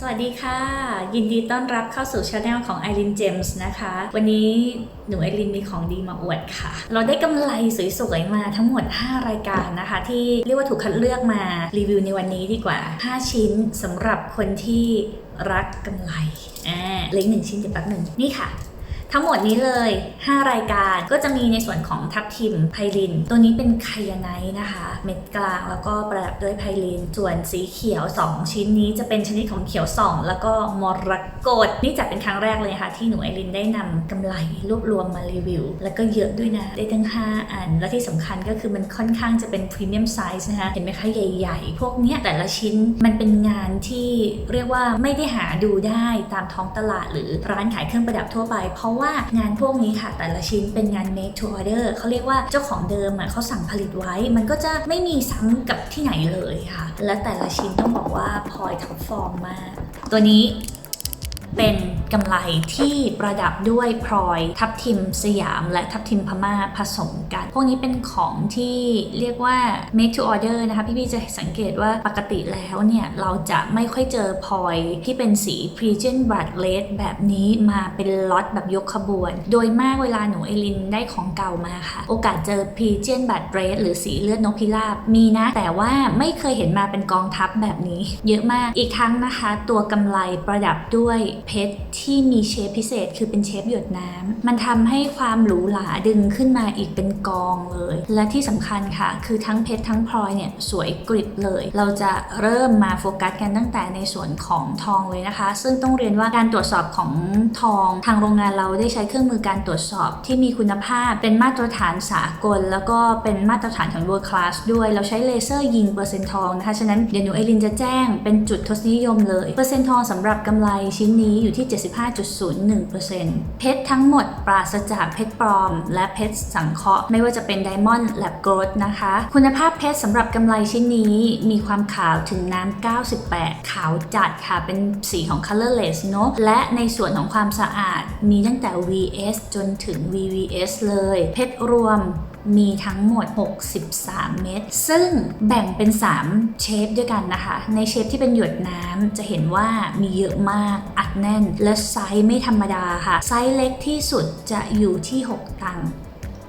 สวัสดีค่ะ ยินดีต้อนรับเข้าสู่ช anel ของ i r i n James นะคะ วันนี้หนูไอรินมีของดีมาอวดค่ะ เราได้กำไรสวยๆมาทั้งหมด 5 รายการนะคะ ที่เรียกว่าถูกคัดเลือกมารีวิวในวันนี้ดีกว่า 5 ชิ้นสำหรับคนที่รักกำไรอ่าเล็กหนึ่งชิ้นเดี๋ยวแป๊บหนึ่งนี่ค่ะ ทั้งหมดนี้เลย 5 รายการก็จะมีในส่วนของทับทิมไพลิน ตัวนี้เป็นไคยาไนท์นะคะ เม็ดกลางแล้วก็ประดับด้วยไพลิน ส่วนสีเขียว 2 ชิ้นนี้จะเป็นชนิดของเขียวส่อง แล้วก็มรกตนี่จะเป็นครั้งแรกเลยค่ะ ที่หนูไอรินได้นำกำไรรวบรวมมารีวิว แล้วก็เยอะด้วยนะ ได้ทั้ง 5 อัน และที่สำคัญก็คือมันค่อนข้างจะเป็นพรีเมียมไซส์นะคะ เห็นไหมคะใหญ่ ๆ พวกเนี้ยแต่ละชิ้นมันเป็นงานที่เรียกว่าไม่ได้หาดูได้ตามท้องตลาดหรือร้านขายเครื่องประดับทั่วไปเพราะว่างานพวกนี้ค่ะ แต่ละชิ้นเป็นงาน made to order เขาเรียกว่าเจ้าของเดิมอะเขาสั่งผลิตไว้ มันก็จะไม่มีซ้ำกับที่ไหนเลยค่ะ และแต่ละชิ้นต้องบอกว่าพลอยท็อปฟอร์มมากตัวนี้ เป็นกำไรที่ประดับด้วยพลอยทับทิมสยามและทับทิมพม่าผสมกัน พวกนี้เป็นของที่เรียกว่า made to order นะคะ พี่ๆจะสังเกตว่าปกติแล้วเนี่ย เราจะไม่ค่อยเจอพลอยที่เป็นสี p r e g e n blood red แบบนี้มาเป็นล็อตแบบยกขบวน โดยมากเวลาหนูไอรินได้ของเก่ามาค่ะ โอกาสเจอ p r e g e n blood red หรือสีเลือดนกพิราบมีนะ แต่ว่าไม่เคยเห็นมาเป็นกองทัพแบบนี้ เยอะมากอีกครั้งนะคะ ตัวกำไรประดับด้วยเพชรที่มีเชฟพิเศษ คือเป็นเชฟหยดน้ำมันทำให้ความหรูหราดึงขึ้นมาอีกเป็นกองเลย และที่สำคัญค่ะ คือทั้งเพชรทั้งพลอยเนี่ยสวยกริบเลย เราจะเริ่มมาโฟกัสกันตั้งแต่ในส่วนของทองเลยนะคะ ซึ่งต้องเรียนว่าการตรวจสอบของทองทางโรงงานเราได้ใช้เครื่องมือการตรวจสอบที่มีคุณภาพเป็นมาตรฐานสากล แล้วก็เป็นมาตรฐานของ world class ด้วยเราใช้เลเซอร์ยิงเปอร์เซ็นต์ทองนะคะฉะนั้นเดี๋ยวหนูเอลินจะแจ้งเป็นจุดทศนิยมเลยเปอร์เซ็นต์ทองสำหรับกำไรชิ้นนี้อยู่ที่ 75.01%เพชรทั้งหมดปราศจากเพชรปลอม และเพชรสังเคราะห์ไม่ว่าจะเป็นไดมอนด์แลบโกรดนะคะ คุณภาพเพชรสำหรับกำไรชิ้นนี้มีความขาวถึงน้ำ 98 ขาวจัดค่ะเป็นสีของ colorless เนอะและในส่วนของความสะอาดมีตั้งแต่ VS จนถึง VVS เลย เพชรรวม มีทั้งหมด 63 เม็ด ซึ่งแบ่งเป็น 3 เชฟด้วยกันนะคะ ในเชฟที่เป็นหยดน้ำจะเห็นว่ามีเยอะมากอัดแน่น และไซส์ไม่ธรรมดาค่ะ ไซส์เล็กที่สุดจะอยู่ที่ 6 ตังค์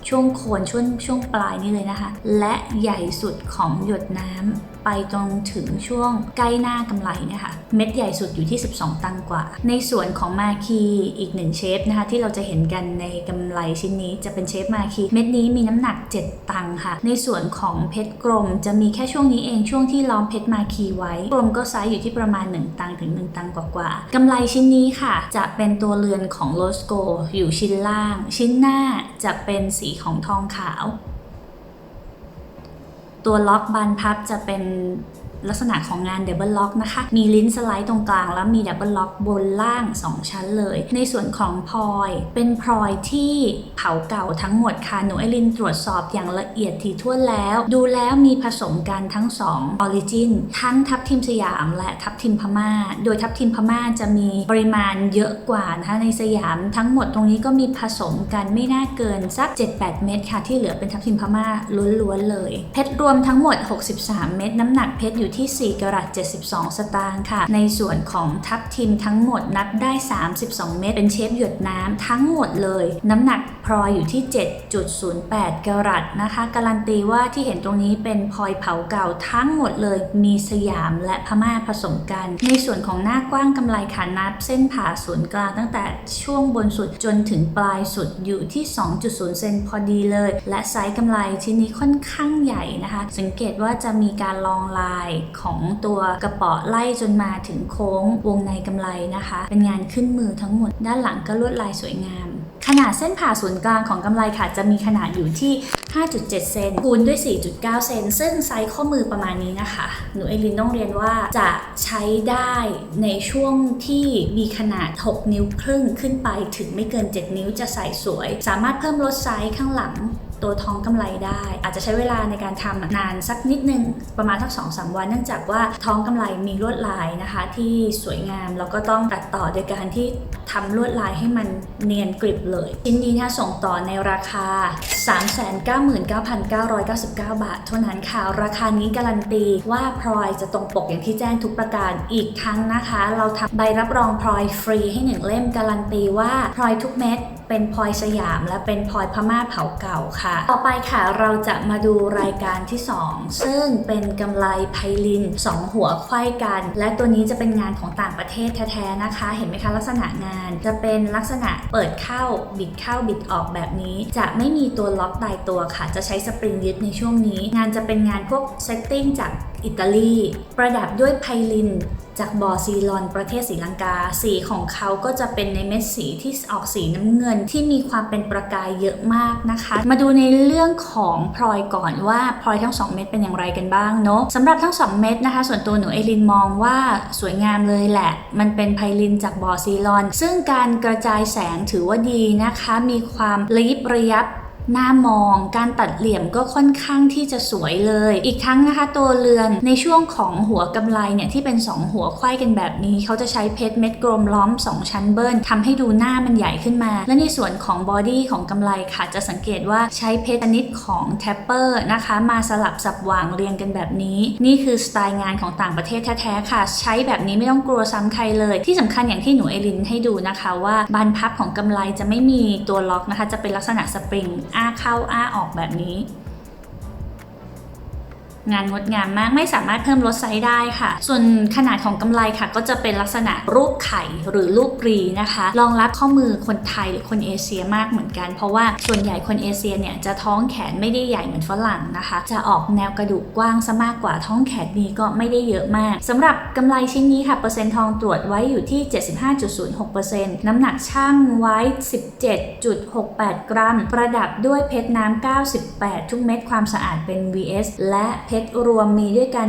ช่วงโคนช่วงช่วงปลายนี่เลยนะคะ และใหญ่สุดของหยดน้ำ ไปตรงถึงช่วงใกล้หน้ากำไรเนี่ยค่ะเม็ดใหญ่สุดอยู่ที่ 12 ตังกว่า ในส่วนของมาคีอีกหนึ่งเชฟนะคะที่เราจะเห็นกันในกำไรชิ้นนี้จะเป็นเชฟมาคีเม็ดนี้มีน้ำหนัก 7 ตังค่ะ ในส่วนของเพชรกลมจะมีแค่ช่วงนี้เองช่วงที่ล้อมเพชรมาคีไว้กลมก็ไซส์อยู่ที่ประมาณ 1 ตังถึง 1 ตังกว่าๆกำไรชิ้นนี้ค่ะ จะเป็นตัวเรือนของโลสโกอยู่ชิ้นล่าง ชิ้นหน้าจะเป็นสีของทองขาว ตัวล็อกบานพับจะเป็น ลักษณะของงานดับเบิลล็อกนะคะ มีลิ้นสไลด์ตรงกลางแล้วมีดับเบิลล็อกบนล่าง 2 ชั้นเลย ในส่วนของพลอย เป็นพลอยที่เผาเก่าทั้งหมดค่ะหนูไอรินตรวจสอบอย่างละเอียดถี่ถ้วนแล้ว ดูแล้วมีผสมกันทั้ง 2ออริจินทั้งทับทิมสยามและทับทิมพม่า โดยทับทิมพม่าจะมีปริมาณเยอะกว่านะคะในสยามทั้งหมดตรงนี้ก็มีผสมกันไม่น่าเกินสัก 7-8 เม็ดค่ะที่เหลือเป็นทับทิมพม่าล้วนๆเลย เพชรรวมทั้งหมด 63 เม็ดน้ำหนักเพชรอยูู่่ที่ 4กรัต72 สตางค์ค่ะ ในส่วนของทับทิมทั้งหมดนับได้ 32 เม็ดเป็นเชฟหยดน้ำทั้งหมดเลย น้ำหนักพลอยอยู่ที่ 7.08 กรัตนะคะ การันตีว่าที่เห็นตรงนี้เป็นพลอยเผาเก่าทั้งหมดเลย มีสยามและพม่าผสมกัน ในส่วนของหน้ากว้างกำไรขานับ เส้นผ่าศูนย์กลางตั้งแต่ช่วงบนสุดจนถึงปลายสุดอยู่ที่ 2.0 เซนพอดีเลย และไซส์กำไรชิ้นนี้ค่อนข้างใหญ่นะคะ สังเกตว่าจะมีการลองลายของตัวกระเป๋อไล่จนมาถึงโค้งวงในกำไรนะคะ เป็นงานขึ้นมือทั้งหมด ด้านหลังก็ลวดลายสวยงาม ขนาดเส้นผ่าศูนย์กลางของกำไรค่ะ จะมีขนาดอยู่ที่ 5.7 เซนคูณด้วย 4.9 เซนซึ่งไซส์ข้อมือประมาณนี้นะคะ หนูเอลินต้องเรียนว่าจะใช้ได้ในช่วงที่มีขนาด 6 นิ้วครึ่งขึ้นไปถึงไม่เกิน 7 นิ้วจะใส่สวย สามารถเพิ่มลดไซส์ข้างหลัง ตัวท้องกำไรได้ อาจจะใช้เวลาในการทำนานสักนิดนึงประมาณสักสองสามวัน เนื่องจากว่าท้องกำไรมีลวดลายนะคะ ที่สวยงามแล้วก็ต้องตัดต่อโดยการที่ทำลวดลายให้มันเนียนกริบเลยชิ้นนี้ถ้าส่งต่อในราคา 399,999 บาท เท่านั้นค่ะ ราคานี้การันตีว่าพลอยจะตรงปกอย่างที่แจ้งทุกประการอีกทั้งนะคะ เราทำใบรับรองพลอยฟรีให้หนึ่งเล่มการันตีว่าพลอยทุกเม็ด เป็นพลอยสยาม และเป็นพลอยพม่าเผาเก่าค่ะ ต่อไปค่ะเราจะมาดูรายการที่ 2 ซึ่งเป็นกำไรไพลิน 2 หัวไขว้กัน และตัวนี้จะเป็นงานของต่างประเทศแท้ๆนะคะ เห็นไหมคะลักษณะงานจะเป็นลักษณะเปิดเข้าบิดเข้าบิดออกแบบนี้ จะไม่มีตัวล็อกตายตัวค่ะ จะใช้สปริงยึดในช่วงนี้ งานจะเป็นงานพวกเซตติ้งจากอิตาลี ประดับด้วยไพลิน จากบอร์ซีลอนประเทศศรีลังกา สีของเขาก็จะเป็นในเม็ดสีที่ออกสีน้ำเงินที่มีความเป็นประกายเยอะมากนะคะ มาดูในเรื่องของพลอยก่อนว่าพลอยทั้ง 2 เม็ดเป็นอย่างไรกันบ้างเนาะสำหรับทั้ง 2 เม็ดนะคะ ส่วนตัวหนูเอลินมองว่าสวยงามเลยแหละ มันเป็นไพลินจากบอร์ซีลอน ซึ่งการกระจายแสงถือว่าดีนะคะ มีความระยิบระยับ หน้ามอง การตัดเหลี่ยมก็ค่อนข้างที่จะสวยเลย อีกทั้งนะคะตัวเรือนในช่วงของหัวกำไลเนี่ยที่เป็น 2 หัวไขว้กันแบบนี้ เขาจะใช้เพชรเม็ดกลมล้อม 2 ชั้นเบิ้ลทำให้ดูหน้ามันใหญ่ขึ้นมา และในส่วนของบอดี้ของกำไลค่ะ จะสังเกตว่าใช้เพชรชนิดของแทปเปอร์นะคะ มาสลับสับวางเรียงกันแบบนี้ นี่คือสไตล์งานของต่างประเทศแท้ๆค่ะ ใช้แบบนี้ไม่ต้องกลัวซ้ำใครเลย ที่สำคัญอย่างที่หนูเอลินให้ดูนะคะ ว่าบานพับของกำไลจะไม่มีตัวล็อกนะคะ จะเป็นลักษณะสปริงอ้าเข้าอ้าออกแบบนี้ งานงดงามมากไม่สามารถเพิ่มลดไซส์ได้ค่ะ ส่วนขนาดของกำไลค่ะ ก็จะเป็นลักษณะรูปไข่หรือรูปรีนะคะรองรับข้อมือคนไทยหรือคนเอเชียมากเหมือนกัน เพราะว่าส่วนใหญ่คนเอเชียเนี่ยจะท้องแขนไม่ได้ใหญ่เหมือนฝรั่งนะคะ จะออกแนวกระดูกกว้างซะมากกว่าท้องแขนนี้ก็ไม่ได้เยอะมากสำหรับกำไลชิ้นนี้ค่ะเปอร์เซ็นต์ทองตรวจไว้อยู่ที่ 75.06%น้ำหนักช่างไว้ 17.68 กรัม ประดับด้วยเพชรน้ำ98 ทุกเม็ดความสะอาดเป็น VS และเพชรรวมมีด้วยกัน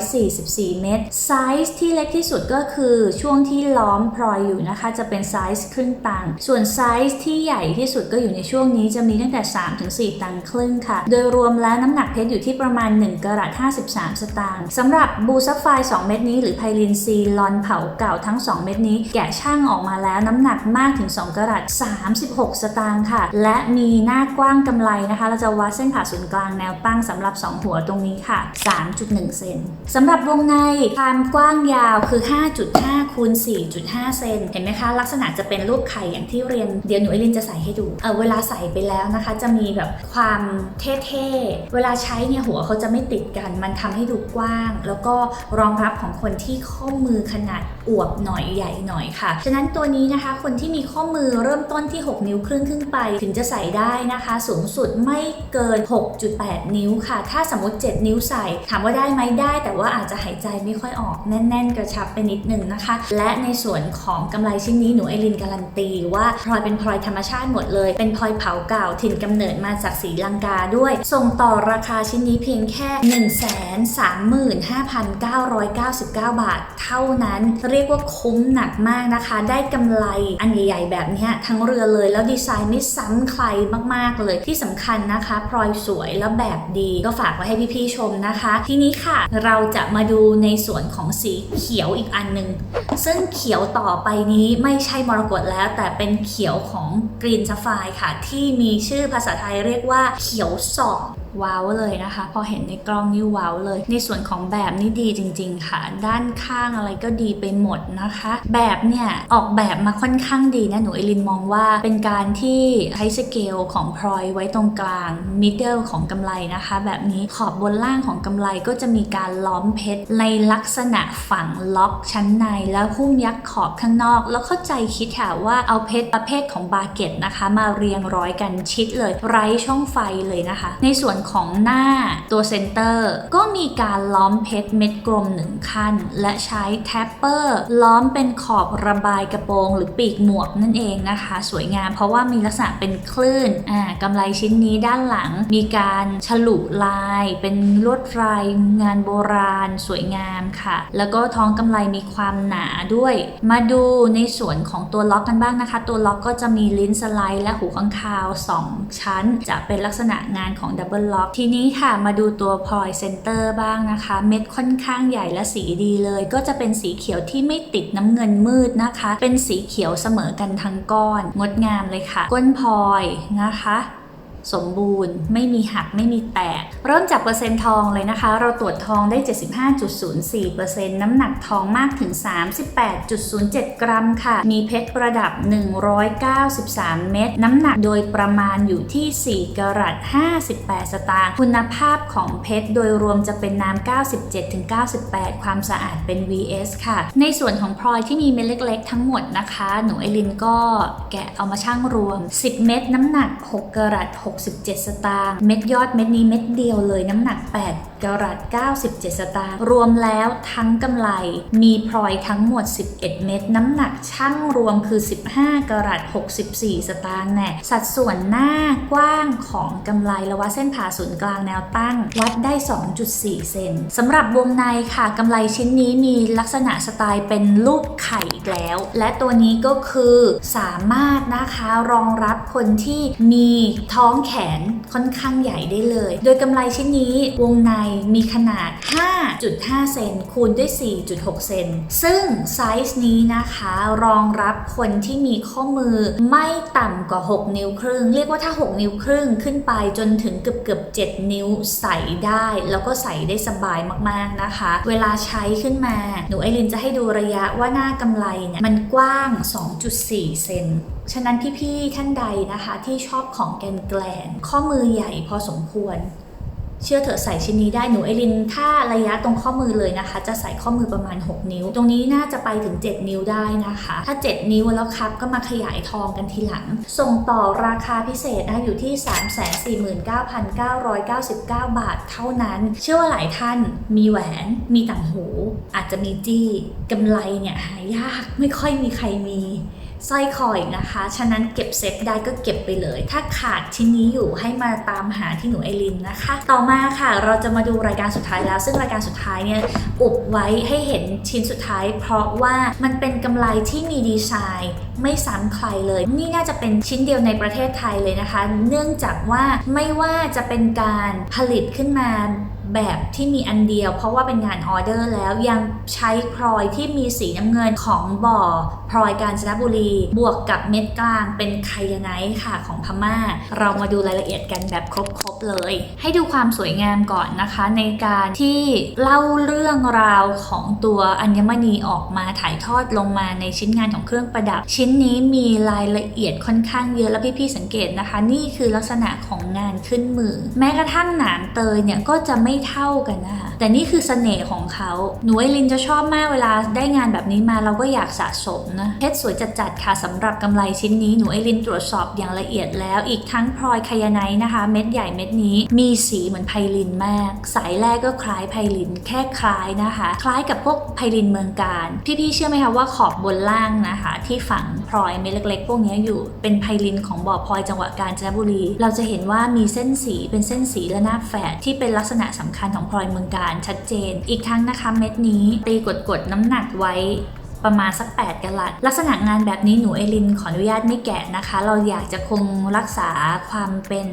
144 เม็ดไซส์ที่เล็กที่สุดก็คือช่วงที่ล้อมพลอยอยู่นะคะ จะเป็นไซส์ครึ่งตังส่วนไซส์ที่ใหญ่ที่สุดก็อยู่ในช่วงนี้จะมีตั้งแต่ 3-4 ตังครึ่งค่ะ โดยรวมแล้วน้ำหนักเพชรอยู่ที่ประมาณ 1กะรัต53 สตางค์สำหรับบูซัฟไฟ2เม็ดนี้หรือไพลินซีลอนเผาเก่าทั้ง 2 เม็ดนี้ แกะช่างออกมาแล้วน้ำหนักมากถึง 2กะรัต36 สตางค์ค่ะ และมีหน้ากว้างกำไลนะคะ เราจะวัดเส้นผ่าศูนย์กลางแนวตั้งสำหรับ 2 หัวตรงนี้ค่ะ 3.1 เซนสำหรับวงในความกว้างยาวคือ 5.5คูณ4.5 เซนเห็นไหมคะ ลักษณะจะเป็นรูปไข่อย่างที่เรียนเดี๋ยวหนูเอลินจะใส่ให้ดูเออเวลาใส่ไปแล้วนะคะ จะมีแบบความเท่ๆ เวลาใช้เนี่ยหัวเขาจะไม่ติดกัน มันทำให้ดูกว้าง แล้วก็รองรับของคนที่ข้อมือขนาดอวบหน่อยใหญ่หน่อยค่ะ ฉะนั้นตัวนี้นะคะ คนที่มีข้อมือเริ่มต้นที่ 6 นิ้วครึ่งขึ้นไป ถึงจะใส่ได้นะคะ สูงสุดไม่เกิน 6.8 นิ้วค่ะ ถ้าสมมติ7 นิ้วใส่ ถามว่าได้ไหมได้ แต่ว่าอาจจะหายใจไม่ค่อยออกแน่น ๆ กระชับไปนิดนึงนะคะ และในส่วนของกำไรชิ้นนี้หนูไอรินการันตีว่าพลอยเป็นพลอยธรรมชาติหมดเลย เป็นพลอยเผาเก่าถิ่นกำเนิดมาจากศรีลังกาด้วย ส่งต่อราคาชิ้นนี้เพียงแค่ 135,999 บาท เท่านั้น เรียกว่าคุ้มหนักมากนะคะ ได้กำไรอันใหญ่ ๆ แบบนี้ทั้งเรือเลยแล้วดีไซน์ไม่ซ้ำใครมากๆเลยที่สำคัญนะคะพลอยสวยแล้วแบบดีก็ฝากไว้ให้พี่ที่ชมนะคะ ทีนี้ค่ะเราจะมาดูในส่วนของสีเขียวอีกอันหนึ่งซึ่งเขียวต่อไปนี้ไม่ใช่มรกตแล้ว แต่เป็นเขียวของกรีนซัฟไฟค่ะ ที่มีชื่อภาษาไทยเรียกว่าเขียวส่อง ว้าวเลยนะคะ พอเห็นในกล้องนี่ว้าวเลย ในส่วนของแบบนี่ดีจริง ๆ ค่ะ ด้านข้างอะไรก็ดีไปหมดนะคะ แบบเนี่ยออกแบบมาค่อนข้างดีนะหนูเอลินมองว่าเป็นการที่ใช้สเกลของพลอยไว้ตรงกลางมิดเดิลของกำไลนะคะ แบบนี้ขอบบนล่างของกำไลก็จะมีการล้อมเพชรในลักษณะฝังล็อกชั้นในแล้วหุ้มยักษ์ขอบข้างนอก แล้วเข้าใจคิดค่ะว่าเอาเพชรประเภทของบาเก็ตนะคะ มาเรียงร้อยกันชิดเลยไร้ช่องไฟเลยนะคะ ในส่วนของหน้าตัวเซนเตอร์ ก็มีการล้อมเพชรเม็ดกลมหนึ่งขั้น และใช้แทปเปอร์ล้อมเป็นขอบระบายกระโปรงหรือปีกหมวกนั่นเองนะคะ สวยงามเพราะว่ามีลักษณะเป็นคลื่นอ่ากำไรชิ้นนี้ด้านหลัง มีการฉลุลาย เป็นลวดลายงานโบราณ สวยงามค่ะ แล้วก็ท้องกำไรมีความหนาด้วย มาดูในส่วนของตัวล็อกกันบ้างนะคะ ตัวล็อกก็จะมีลิ้นสไลด์และหูข้างคาว 2 ชั้น จะเป็นลักษณะงานของดับเบิลล็อกล็อกทีนี้ค่ะมาดูตัวพลอยเซนเตอร์บ้างนะคะ เม็ดค่อนข้างใหญ่และสีดีเลย ก็จะเป็นสีเขียวที่ไม่ติดน้ำเงินมืดนะคะ เป็นสีเขียวเสมอกันทั้งก้อน งดงามเลยค่ะ ก้นพลอยนะคะ สมบูรณ์ ไม่มีหักไม่มีแตก เริ่มจากเปอร์เซ็นต์ทองเลยนะคะ เราตรวจทองได้ 75.04%น้ำหนักทองมากถึง 38.07 กรัมค่ะ มีเพชรประดับ 193 เม็ดน้ำหนักโดยประมาณอยู่ที่ 4กรัต58 สตางค์คุณภาพของเพชรโดยรวมจะเป็นน้ำ97-98 ความสะอาดเป็น VS ค่ะ ในส่วนของพลอยที่มีเม็ดเล็ก ๆ ทั้งหมดนะคะ หนูไอรินก็แกะเอามาชั่งรวม 10 เม็ดน้ำหนัก 6กรัต67 สตางค์ เม็ดยอดเม็ดนี้เม็ดเดียวเลยน้ำหนัก 8กรัต97 สตางค์รวมแล้วทั้งกำไรมีพลอยทั้งหมด 11 เม็ดน้ำหนักช่างรวมคือ 15 กรัต64 สตางค์แน่สัดส่วนหน้ากว้างของกำไรและวัดเส้นผ่าศูนย์กลางแนวตั้ง วัดได้ 2.4 เซนสำหรับวงในค่ะกำไรชิ้นนี้มีลักษณะสไตล์เป็นรูปไข่อีกแล้ว และตัวนี้ก็คือสามารถนะคะรองรับคนที่มีท้องแขนค่อนข้างใหญ่ได้เลย โดยกำไรชิ้นนี้วงในมีขนาด 5.5 เซนคูณด้วย 4.6 เซน ซึ่งไซส์นี้นะคะรองรับคนที่มีข้อมือไม่ต่ำกว่า 6 นิ้วครึ่ง เรียกว่าถ้า 6 นิ้วครึ่งขึ้นไปจนถึงเกือบเกือบ7นิ้วใส่ได้ แล้วก็ใส่ได้สบายมากๆนะคะ เวลาใช้ขึ้นมา หนูไอรินจะให้ดูระยะว่าหน้ากำไรเนี่ยมันกว้าง 2.4 เซนฉะนั้นพี่ๆท่านใดนะคะที่ชอบของแกนแกลนข้อมือใหญ่พอสมควร เชื่อเถอะใส่ชิ้นนี้ได้หนูไอรินถ้าระยะตรงข้อมือเลยนะคะ จะใส่ข้อมือประมาณ 6 นิ้ว ตรงนี้น่าจะไปถึง 7 นิ้วได้นะคะ ถ้า 7 นิ้วแล้วครับก็มาขยายทองกันทีหลัง ส่งต่อราคาพิเศษนะคะอยู่ที่ 349,999 บาทเท่านั้น เชื่อว่าหลายท่านมีแหวนมีต่างหู อาจจะมีจี้กำไรเนี่ยหายากไม่ค่อยมีใครมี สร้อยคออีกนะคะ ฉะนั้นเก็บเซตได้ก็เก็บไปเลย ถ้าขาดชิ้นนี้อยู่ให้มาตามหาที่หนูไอรินนะคะ ต่อมาค่ะ เราจะมาดูรายการสุดท้ายแล้ว ซึ่งรายการสุดท้ายเนี่ยอุบไว้ให้เห็นชิ้นสุดท้าย เพราะว่ามันเป็นกำไรที่มีดีไซน์ไม่ซ้ำใครเลย นี่น่าจะเป็นชิ้นเดียวในประเทศไทยเลยนะคะ เนื่องจากว่าไม่ว่าจะเป็นการผลิตขึ้นมา แบบที่มีอันเดียว เพราะว่าเป็นงานออเดอร์แล้วยังใช้พลอยที่มีสีน้ำเงินของบ่อพลอยกาญจนบุรี บวกกับเม็ดกลางเป็นไคยาไนท์ค่ะของพม่า เรามาดูรายละเอียดกันแบบครบๆเลย ให้ดูความสวยงามก่อนนะคะ ในการที่เล่าเรื่องราวของตัวอัญมณีออกมาถ่ายทอดลงมาในชิ้นงานของเครื่องประดับ ชิ้นนี้มีรายละเอียดค่อนข้างเยอะแล้วพี่ๆสังเกตนะคะ นี่คือลักษณะของงานขึ้นมือ แม้กระทั่งหนามเตยเนี่ยก็จะไม่เท่ากันนะคะแต่นี่คือเสน่ห์ของเขาหนูไอรินจะชอบมากเวลาได้งานแบบนี้มาเราก็อยากสะสมนะเพชรสวยจัดๆค่ะสำหรับกำไรชิ้นนี้หนูไอรินตรวจสอบอย่างละเอียดแล้วอีกทั้งพลอยไคยาไนนะคะ เม็ดใหญ่เม็ดนี้ มีสีเหมือนไพลินมาก สายแรกก็คล้ายไพลิน แค่คล้ายนะคะ คล้ายกับพวกไพลินเมืองการพี่ๆเชื่อไหมคะว่าขอบบนล่างนะคะ ที่ฝังพลอยเม็ดเล็ก ๆ พวกนี้อยู่เป็นไพลินของบ่อพลอยจังหวัดกาญจนบุรี เราจะเห็นว่ามีเส้นสีเป็นเส้นสีและหน้าแฝดที่เป็นลักษณะสำคัญของพลอยเมืองการชัดเจน อีกทั้งนะคะเม็ดนี้ตีกดๆน้ำหนักไว้ประมาณสัก 8กะลัด ลักษณะงานแบบนี้หนูเอลินขออนุญาตไม่แกะนะคะ เราอยากจะคงรักษาความเป็น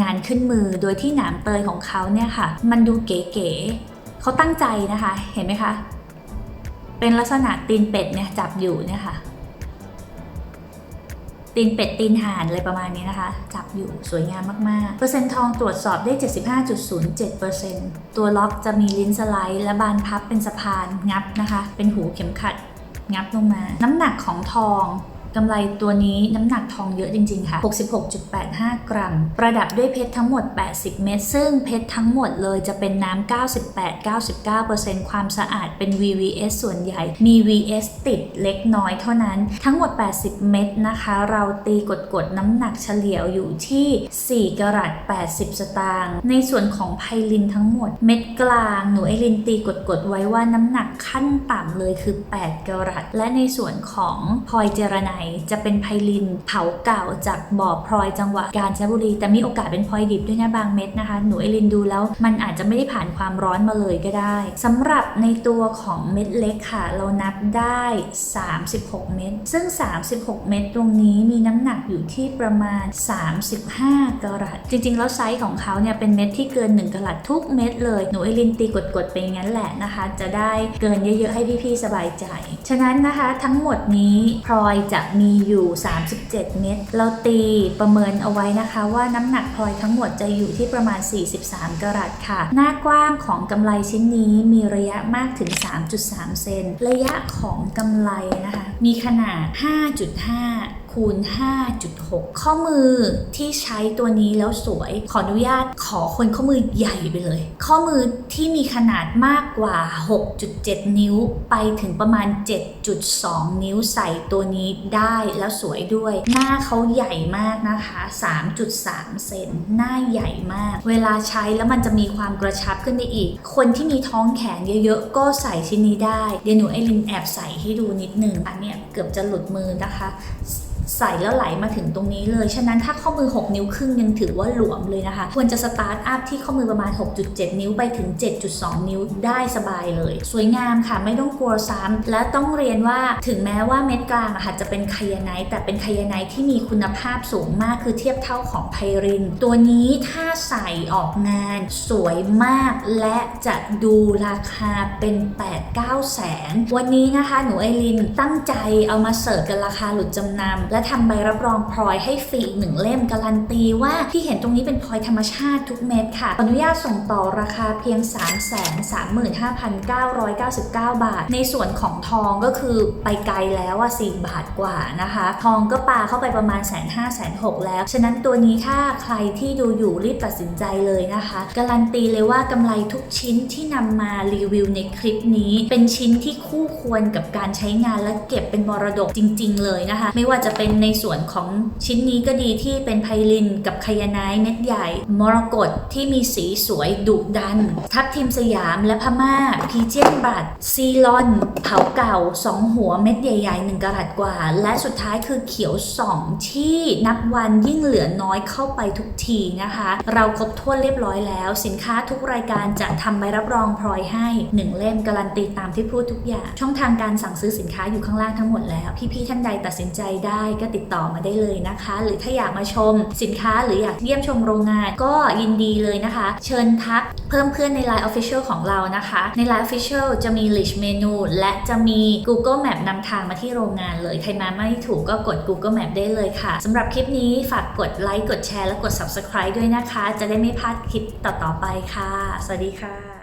งานขึ้นมือ โดยที่หนามเตยของเขาเนี่ยค่ะ มันดูเก๋ๆเขาตั้งใจนะคะ เห็นไหมคะ เป็นลักษณะตีนเป็ดเนี่ยจับอยู่เนี่ยค่ะ ตีนเป็ดตีนห่านอะไรประมาณนี้นะคะ จับอยู่สวยงามมากๆ เปอร์เซ็นต์ทองตรวจสอบได้ 75.07%ตัวล็อกจะมีลิ้นสไลด์และบานพับเป็นสะพานงับนะคะ เป็นหูเข็มขัดงับลงมา น้ำหนักของทอง กำไรตัวนี้น้ำหนักทองเยอะจริงๆค่ะ 66.85 กรัม ประดับด้วยเพชรทั้งหมด 80 เม็ด ซึ่งเพชรทั้งหมดเลยจะเป็นน้ำ 98-99%ความสะอาดเป็น VVS ส่วนใหญ่ มี VS ติดเล็กน้อยเท่านั้น ทั้งหมด 80 เม็ดนะคะ เราตีกดๆน้ำหนักเฉลี่ยอยู่ที่ 4กรัต80 สตางค์ ในส่วนของไพลินทั้งหมด เม็ดกลาง หนูไอรินตีกดๆไว้ว่าน้ำหนักขั้นต่ำเลยคือ 8กรัตและในส่วนของพลอยเจรไนจะเป็นไพลินเผาเก่าจากบ่อพลอยจังหวัดกาญจนบุรี แต่มีโอกาสเป็นพลอยดิบด้วยนะบางเม็ดนะคะ หนูเอลินดูแล้ว มันอาจจะไม่ได้ผ่านความร้อนมาเลยก็ได้สำหรับในตัวของเม็ดเล็กค่ะ เรานับได้ 36 เม็ดซึ่ง 36 เม็ดตรงนี้มีน้ำหนักอยู่ที่ประมาณ 35 กรัตจริง ๆ แล้วไซส์ของเขาเนี่ยเป็นเม็ดที่เกิน 1 กรัตทุกเม็ดเลยหนูเอลินตีกดๆไปงั้นแหละนะคะ จะได้เกินเยอะๆให้พี่ๆสบายใจ ฉะนั้นนะคะทั้งหมดนี้พลอยจะมีอยู่ 37 เม็ดเราตีประเมินเอาไว้นะคะว่าน้ำหนักพลอยทั้งหมดจะอยู่ที่ประมาณ 43 กรัตค่ะ หน้ากว้างของกำไลชิ้นนี้มีระยะมากถึง 3.3 เซน ระยะของกำไลนะคะ มีขนาด 5.5 คูณ 5.6 ข้อมือที่ใช้ตัวนี้แล้วสวย ขออนุญาตขอคนข้อมือใหญ่ไปเลย ข้อมือที่มีขนาดมากกว่า 6.7 นิ้ว ไปถึงประมาณ 7.2 นิ้วใส่ตัวนี้ได้แล้วสวยด้วย หน้าเขาใหญ่มากนะคะ 3.3 เซนหน้าใหญ่มาก เวลาใช้แล้วมันจะมีความกระชับขึ้นได้อีก คนที่มีท้องแขนเยอะๆ ก็ใส่ชิ้นนี้ได้ เดี๋ยวหนูไอรินแอบใส่ให้ดูนิดนึงอันเนี้ยเกือบจะหลุดมือนะคะ ใส่แล้วไหลมาถึงตรงนี้เลย ฉะนั้นถ้าข้อมือ 6 นิ้วครึ่งยังถือว่าหลวมเลยนะคะ ควรจะสตาร์ทอัพที่ข้อมือประมาณ 6.7 นิ้วไปถึง 7.2 นิ้วได้สบายเลย สวยงามค่ะ ไม่ต้องกลัวซ้ำและต้องเรียนว่าถึงแม้ว่าเม็ดกลางอะค่ะจะเป็นไคยาไนท์แต่เป็นไคยาไนท์ที่มีคุณภาพสูงมากคือเทียบเท่าของไพริน ตัวนี้ถ้าใส่ออกงาน สวยมาก และจะดูราคาเป็น 8-9 แสน วันนี้นะคะหนูไอรินตั้งใจเอามาเสิร์ฟกันราคาหลุดจำนำและทำใบรับรองพลอยให้ฟรีอีกหนึ่งเล่มการันตีว่าที่เห็นตรงนี้เป็นพลอยธรรมชาติทุกเม็ดค่ะ อนุญาตส่งต่อราคาเพียง 3 3 5 9 9 9 บาท ในส่วนของทองก็คือไปไกลแล้วอะ4บาทกว่านะคะ ทองก็ปาเข้าไปประมาณแสนห้าแสนหกแล้ว ฉะนั้นตัวนี้ถ้าใครที่ดูอยู่รีบตัดสินใจเลยนะคะ การันตีเลยว่ากำไรทุกชิ้นที่นำมารีวิวในคลิปนี้ เป็นชิ้นที่คู่ควรกับการใช้งานและเก็บเป็นมรดกจริง ๆ เลยนะคะ ไม่ว่าจะเป็นในส่วนของชิ้นนี้ก็ดีที่เป็นไพลินกับไคยานท์เม็ดใหญ่ มรกตที่มีสีสวยดุดัน ทับทิมสยามและพม่า พีเจียนบัตซีลอน เผาเก่า2หัวเม็ดใหญ่ๆ1กะรัตกว่า และสุดท้ายคือเขียว2ที่นับวันยิ่งเหลือน้อยเข้าไปทุกทีนะคะ เราครบถ้วนเรียบร้อยแล้ว สินค้าทุกรายการจะทำใบรับรองพลอยให้1เล่มการันตีตามที่พูดทุกอย่าง ช่องทางการสั่งซื้อสินค้าอยู่ข้างล่างทั้งหมดแล้ว พี่ๆท่านใดตัดสินใจได้ก็ติดต่อมาได้เลยนะคะ หรือถ้าอยากมาชมสินค้าหรืออยากเยี่ยมชมโรงงาน ก็ยินดีเลยนะคะ เชิญทักเพิ่มเพื่อนใน Line Official ของเรานะคะ ใน Line Official จะมี list เมนูและจะมี Google Map นำทางมาที่โรงงานเลย ใครมาไม่ถูกก็กด Google Map ได้เลยค่ะสำหรับคลิปนี้ฝากกดไลค์กดแชร์และกด Subscribe ด้วยนะคะ จะได้ไม่พลาดคลิปต่อๆไปค่ะ สวัสดีค่ะ